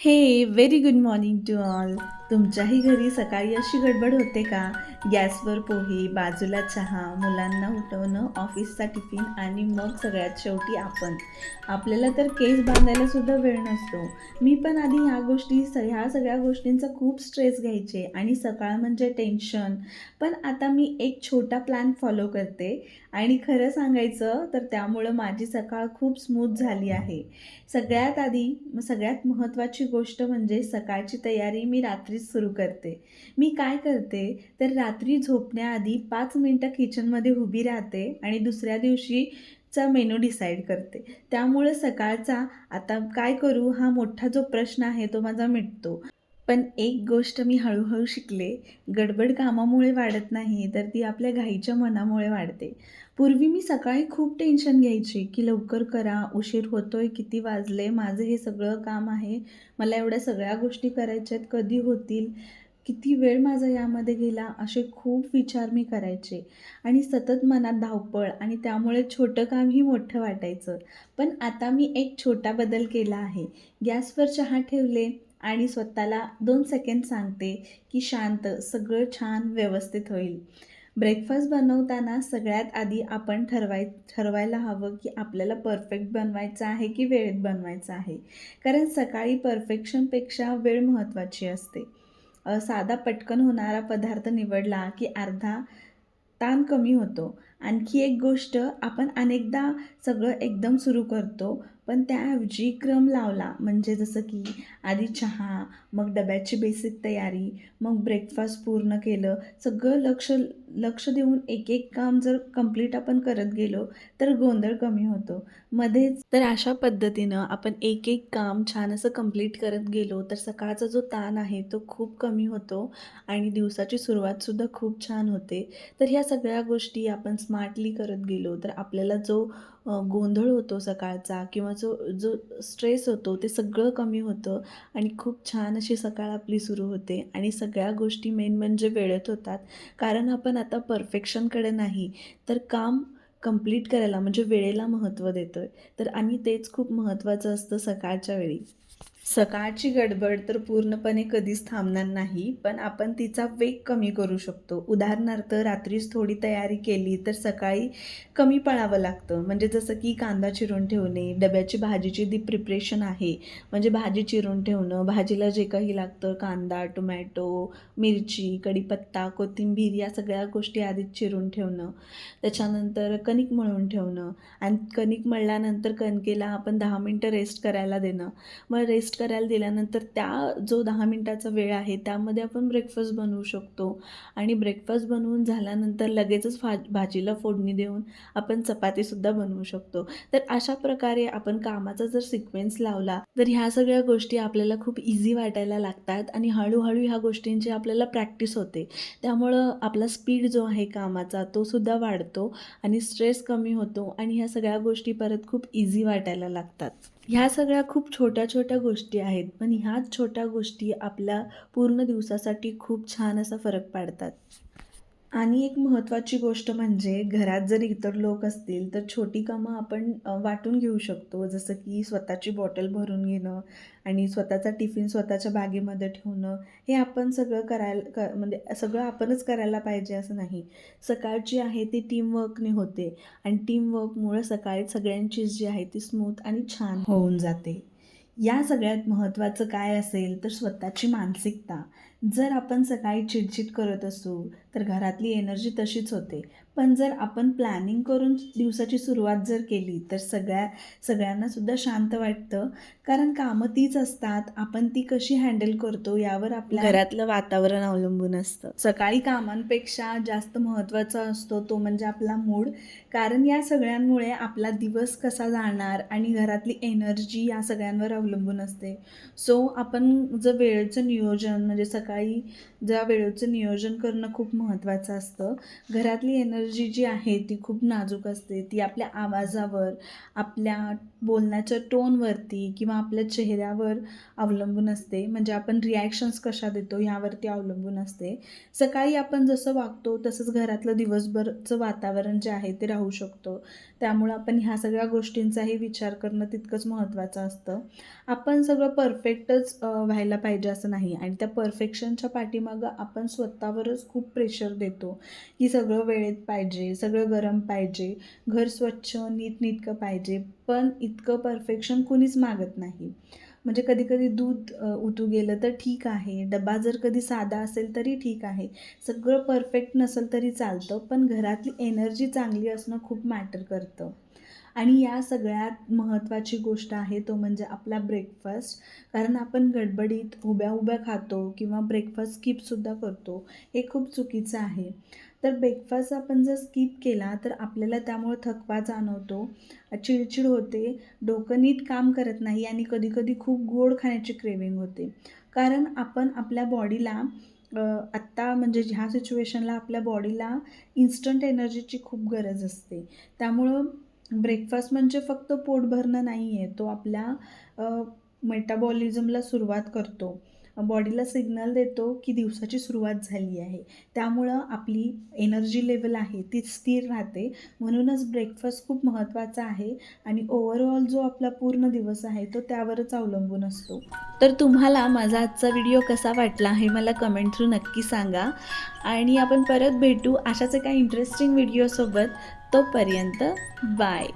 Hey, very good morning to all. तुमच्याही घरी सकाळी अशी गडबड होते का? गॅसवर पोहे बाजूला चहा मुलांना उठवणं ऑफिसचा टिफिन आणि मग सगळ्यात शेवटी आपण. आपल्याला तर केस बांधायला सुद्धा वेळ नसतो. मी पण आधी ह्या गोष्टी स ह्या सगळ्या गोष्टींचा खूप स्ट्रेस घ्यायचे आणि सकाळ म्हणजे टेन्शन पण आता मी एक छोटा प्लॅन फॉलो करते आणि खरं सांगायचं तर त्यामुळं माझी सकाळ खूप स्मूथ झाली आहे. सगळ्यात आधी सगळ्यात महत्त्वाची गोष्ट म्हणजे सकाळची तयारी मी रात्री रात्रीच सुरू करते. मी काय करते तर रात्री झोपण्याआधी पाच मिनटं किचनमध्ये उभी राहते आणि दुसऱ्या दिवशी चा मेनू डिसाईड करते. त्यामुळे सकाळचा आता काय करू हा मोठा जो प्रश्न आहे तो माझा मिटतो. पण एक गोष्ट मी हळूहळू शिकले गडबड कामामुळे वाढत नाही तर ती आपल्या घाईच्या मनामुळे वाढते. पूर्वी मी सकाळी खूप टेन्शन घ्यायची की लवकर करा उशीर होतोय किती वाजले माझं हे सगळं काम आहे मला एवढ्या सगळ्या गोष्टी करायच्या आहेत कधी होतील किती वेळ माझा यामध्ये गेला असे खूप विचार मी करायचे. आणि सतत मनात धावपळ आणि त्यामुळे छोटं कामही मोठं वाटायचं. पण आता मी एक छोटा बदल केला आहे. गॅसवर चहा ठेवले आणि स्वतःला दोन सेकंड सांगते की शांत सगळं छान व्यवस्थित होईल. ब्रेकफास्ट बनवताना सगळ्यात आधी आपण ठरवाय ठरवायला हवं की आपल्याला परफेक्ट बनवायचं आहे की वेळेत बनवायचं आहे. कारण सकाळी परफेक्शनपेक्षा वेळ महत्त्वाची असते. साधा पटकन होणारा पदार्थ निवडला की अर्धा ताण कमी होतो. आणखी एक गोष्ट आपण अनेकदा सगळं एकदम सुरू करतो पण त्याऐवजी क्रम लावला. म्हणजे जसं की आधी चहा मग डब्याची बेसिक तयारी मग ब्रेकफास्ट पूर्ण केलं. सगळं लक्ष लक्ष देऊन एक एक काम जर कंप्लीट आपण करत गेलो तर गोंधळ कमी होतो. मध्येच तर अशा पद्धतीनं आपण एक एक काम छान असं कंप्लीट करत गेलो तर सकाळचा जो ताण आहे तो खूप कमी होतो आणि दिवसाची सुरुवातसुद्धा खूप छान होते. तर ह्या सगळ्या गोष्टी आपण स्मार्टली करत गेलो तर आपल्याला जो गोंधळ होतो सकाळचा किंवा जो जो स्ट्रेस होतो ते सगळं कमी होतं आणि खूप छान अशी सकाळ आपली सुरू होते आणि सगळ्या गोष्टी मेन म्हणजे वेळेत होतात. कारण आपण आता परफेक्शनकडे नाही तर काम कंप्लीट करायला म्हणजे वेळेला महत्त्व देतो आहे तर आणि तेच खूप महत्त्वाचं असतं सकाळच्या वेळी. सकाळची गडबड तर पूर्णपणे कधीच थांबणार नाही पण आपण तिचा वेग कमी करू शकतो. उदाहरणार्थ रात्रीच थोडी तयारी केली तर सकाळी कमी पळावं लागतं. म्हणजे जसं की कांदा चिरून ठेवणे डब्याची भाजीची जी प्रिपरेशन आहे. म्हणजे भाजी चिरून ठेवणं भाजीला जे काही लागतं कांदा टोमॅटो मिरची कढीपत्ता कोथिंबीर या सगळ्या गोष्टी आधीच चिरून ठेवणं. त्याच्यानंतर कणिक मळून ठेवणं. आणि कणिक मळल्यानंतर कणकेला आपण दहा मिनटं रेस्ट करायला देणं. मग रेस्ट करायला दिल्यानंतर त्या जो दहा मिनटाचा वेळ आहे त्यामध्ये आपण ब्रेकफास्ट बनवू शकतो. आणि ब्रेकफास्ट बनवून झाल्यानंतर लगेचच भा भाजीला फोडणी देऊन आपण चपातीसुद्धा बनवू शकतो. तर अशा प्रकारे आपण कामाचा जर सिक्वेन्स लावला तर ह्या सगळ्या गोष्टी आपल्याला खूप इझी वाटायला लागतात आणि हळूहळू ह्या गोष्टींची आपल्याला प्रॅक्टिस होते. त्यामुळं आपला स्पीड जो आहे कामाचा तो सुद्धा वाढतो आणि स्ट्रेस कमी होतो आणि ह्या सगळ्या गोष्टी परत खूप इझी वाटायला लागतात. ह्या सगळ्या खूप छोट्या छोट्या गोष्टी आहेत पण ह्याच छोट्या गोष्टी आपल्या पूर्ण दिवसासाठी खूप छान असा फरक पाडतात. आणि एक महत्त्वाची गोष्ट म्हणजे घरात जर इतर लोक असतील तर छोटी कामं आपण वाटून घेऊ शकतो. जसं की स्वतःची बॉटल भरून घेणं आणि स्वतःचा टिफिन स्वतःच्या बॅगेमध्ये ठेवणं हे आपण सगळं करायला क म्हणजे सगळं आपणच करायला पाहिजे असं नाही. सकाळची आहे ती टीमवर्कने होते आणि टीमवर्कमुळं सकाळी सगळ्यांची जी आहे ती स्मूथ आणि छान होऊन जाते. या सगळ्यात महत्त्वाचं काय असेल तर स्वतःची मानसिकता. जर आपण सकाळी चिडचिड करत असू तर घरातली एनर्जी तशीच होते. पण जर आपण प्लॅनिंग करून दिवसाची सुरुवात जर केली तर सगळ्या सगळ्यांना सुद्धा शांत वाटतं. कारण कामं तीच असतात. आपण ती कशी हँडल करतो यावर आपल्या घरातलं वातावरण अवलंबून असतं. सकाळी कामांपेक्षा जास्त महत्त्वाचा असतो तो म्हणजे आपला मूड कारण या सगळ्यांमुळे आपला दिवस कसा जाणार आणि घरातली एनर्जी या सगळ्यांवर अवलंबून असते. सो आपण जर वेळेचं नियोजन म्हणजे सकाळी ज्या वेळेचं नियोजन करणं खूप महत्त्वाचं असतं. घरातली एनर्जी एनर्जी जी आहे ती खूप नाजूक असते ती आपल्या आवाजावर आपल्या बोलण्याच्या टोनवरती किंवा आपल्या चेहऱ्यावर अवलंबून असते. म्हणजे आपण रिॲक्शन्स कशा देतो ह्यावरती अवलंबून असते. सकाळी आपण जसं वागतो तसंच घरातलं दिवसभरचं वातावरण जे आहे ते राहू शकतो. त्यामुळं आपण ह्या सगळ्या गोष्टींचाही विचार करणं तितकंच महत्त्वाचं असतं. आपण सगळं परफेक्टच व्हायला पाहिजे असं नाही आणि त्या परफेक्शनच्या पाठीमागं आपण स्वतःवरच खूप प्रेशर देतो. की सगळं वेळेत पाहिजे पाहिजे सगळं गरम पाहिजे घर स्वच्छ नीटनीटकं पाहिजे पण इतकं परफेक्शन कुणीच मागत नाही. म्हणजे कधी कधी दूध उतू गेलं तर ठीक आहे डबा जर कधी साधा असेल तरी ठीक आहे. सगळं परफेक्ट नसेल तरी चालतं पण घरातली एनर्जी चांगली असणं खूप मॅटर करतं. आणि या सगळ्यात महत्त्वाची गोष्ट आहे तो म्हणजे आपला ब्रेकफास्ट कारण आपण गडबडीत उभ्या उभ्या खातो किंवा ब्रेकफास्ट स्किपसुद्धा करतो हे खूप चुकीचं आहे. तर ब्रेकफास्ट आपण जर स्किप केला तर आपल्याला त्यामुळे थकवा जाणवतो. चिडचिड होते. डोकं नीट काम करत नाही आणि कधीकधी खूप गोड खाण्याची क्रेविंग होते. कारण आपण आपल्या बॉडीला आत्ता म्हणजे ह्या सिच्युएशनला आपल्या बॉडीला इन्स्टंट एनर्जीची खूप गरज असते. त्यामुळं ब्रेकफास्ट म्हणजे फक्त पोट भरणं नाही आहे तो आपल्या मेटाबॉलिझमला सुरुवात करतो. बॉडीला सिग्नल देतो की दिवसाची सुरुवात झाली आहे. त्यामुळं आपली एनर्जी लेवल आहे ती स्थिर राहते. म्हणूनच ब्रेकफास्ट खूप महत्त्वाचा आहे आणि ओव्हरऑल जो आपला पूर्ण दिवस आहे तो त्यावरच अवलंबून असतो. तर तुम्हाला माझा आजचा व्हिडिओ कसा वाटला हे मला कमेंट थ्रू नक्की सांगा. आणि आपण परत भेटू अशाच एका इंटरेस्टिंग व्हिडिओसोबत तोपर्यंत बाय